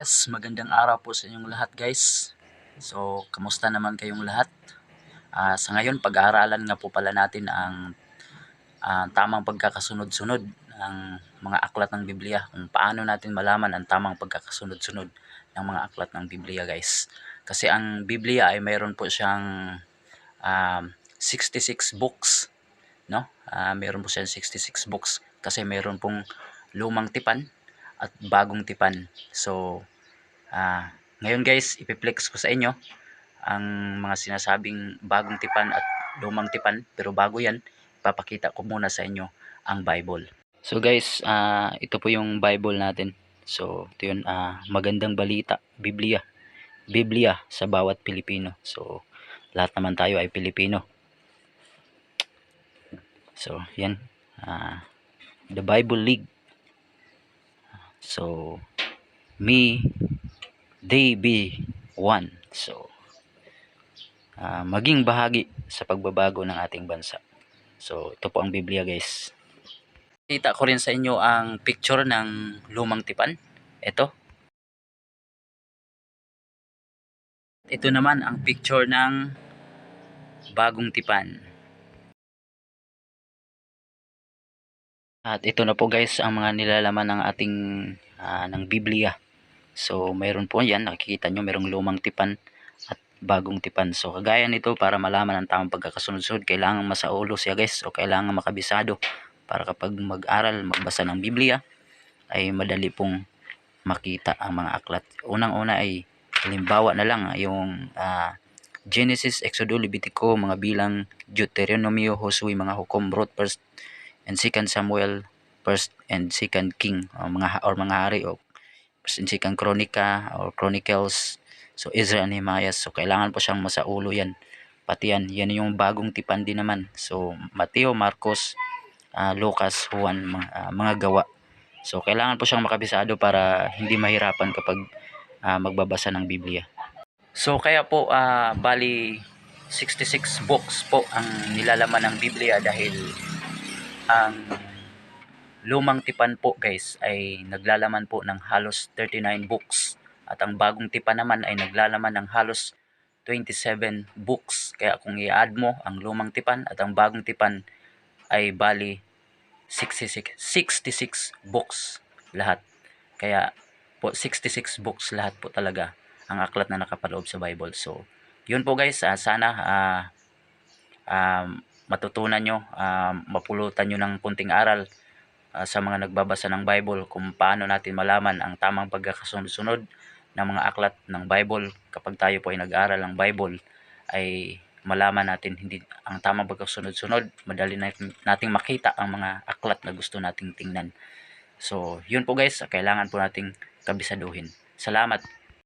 Yes, magandang araw po sa inyong lahat guys. So, kamusta naman kayong lahat? Ah, sa ngayon, pag-aaralan nga po pala natin ang ah, tamang pagkakasunod-sunod ng mga aklat ng Biblia. Kung paano natin malaman ang tamang pagkakasunod-sunod ng mga aklat ng Biblia guys. Kasi ang Biblia ay mayroon po siyang um, 66 books. No? Ah, mayroon po siyang 66 books kasi mayroon pong lumang tipan at bagong tipan. So, Ah, ngayon guys, ipiplex ko sa inyo ang mga sinasabing bagong tipan at lumang tipan. Pero bago yan, ipapakita ko muna sa inyo ang Bible. So guys, ah, ito po yung Bible natin. So, ito yun, ah, magandang balita, Biblia. Biblia sa bawat Pilipino. So, lahat naman tayo ay Pilipino. So, yan. Ah, the Bible League. So, me, Day B1. So, ah, maging bahagi sa pagbabago ng ating bansa. So, ito po ang Biblia guys. Kita ko rin sa inyo ang picture ng lumang tipan. Ito. Ito naman ang picture ng bagong tipan. At ito na po guys ang mga nilalaman ng ating ah, ng Biblia. So, mayroon po yan. Nakikita nyo, mayroong lumang tipan at bagong tipan. So, kagaya nito, para malaman ang tamang pagkakasunod-sunod, kailangan masaulo siya guys o kailangan makabisado para kapag mag-aral, magbasa ng Biblia, ay madali pong makita ang mga aklat. Unang-una ay, halimbawa na lang, yung ah, Genesis, Exodus, Levitico, mga bilang Deuteronomio, Josue, mga hukom, Ruth, First and Second Samuel, First and Second King, o mga or mga hari o Second Chronica or Chronicles. So Ezra and Nehemiah. So kailangan po siyang masaulo yan. Pati yan. Yan yung bagong tipan din naman. So Mateo, Marcos, ah, Lucas, Juan, mga, ah, mga gawa. So kailangan po siyang makabisado para hindi mahirapan kapag ah, magbabasa ng Biblia. So kaya po ah, bali 66 books po ang nilalaman ng Biblia dahil ang lumang tipan po guys ay naglalaman po ng halos 39 books. At ang bagong tipan naman ay naglalaman ng halos 27 books. Kaya kung i-add mo ang lumang tipan at ang bagong tipan ay bali 66 66 books lahat. Kaya po 66 books lahat po talaga ang aklat na nakapaloob sa Bible. So yun po guys ah, sana ah, um, matutunan nyo ah, mapulutan nyo ng punting aral ah, sa mga nagbabasa ng Bible kung paano natin malaman ang tamang pagkakasunod-sunod ng mga aklat ng Bible. Kapag tayo po ay nag-aral ng Bible ay malaman natin hindi ang tamang pagkasunod-sunod. Madali natin, nating makita ang mga aklat na gusto nating tingnan. So yun po guys kailangan po nating kabisaduhin. Salamat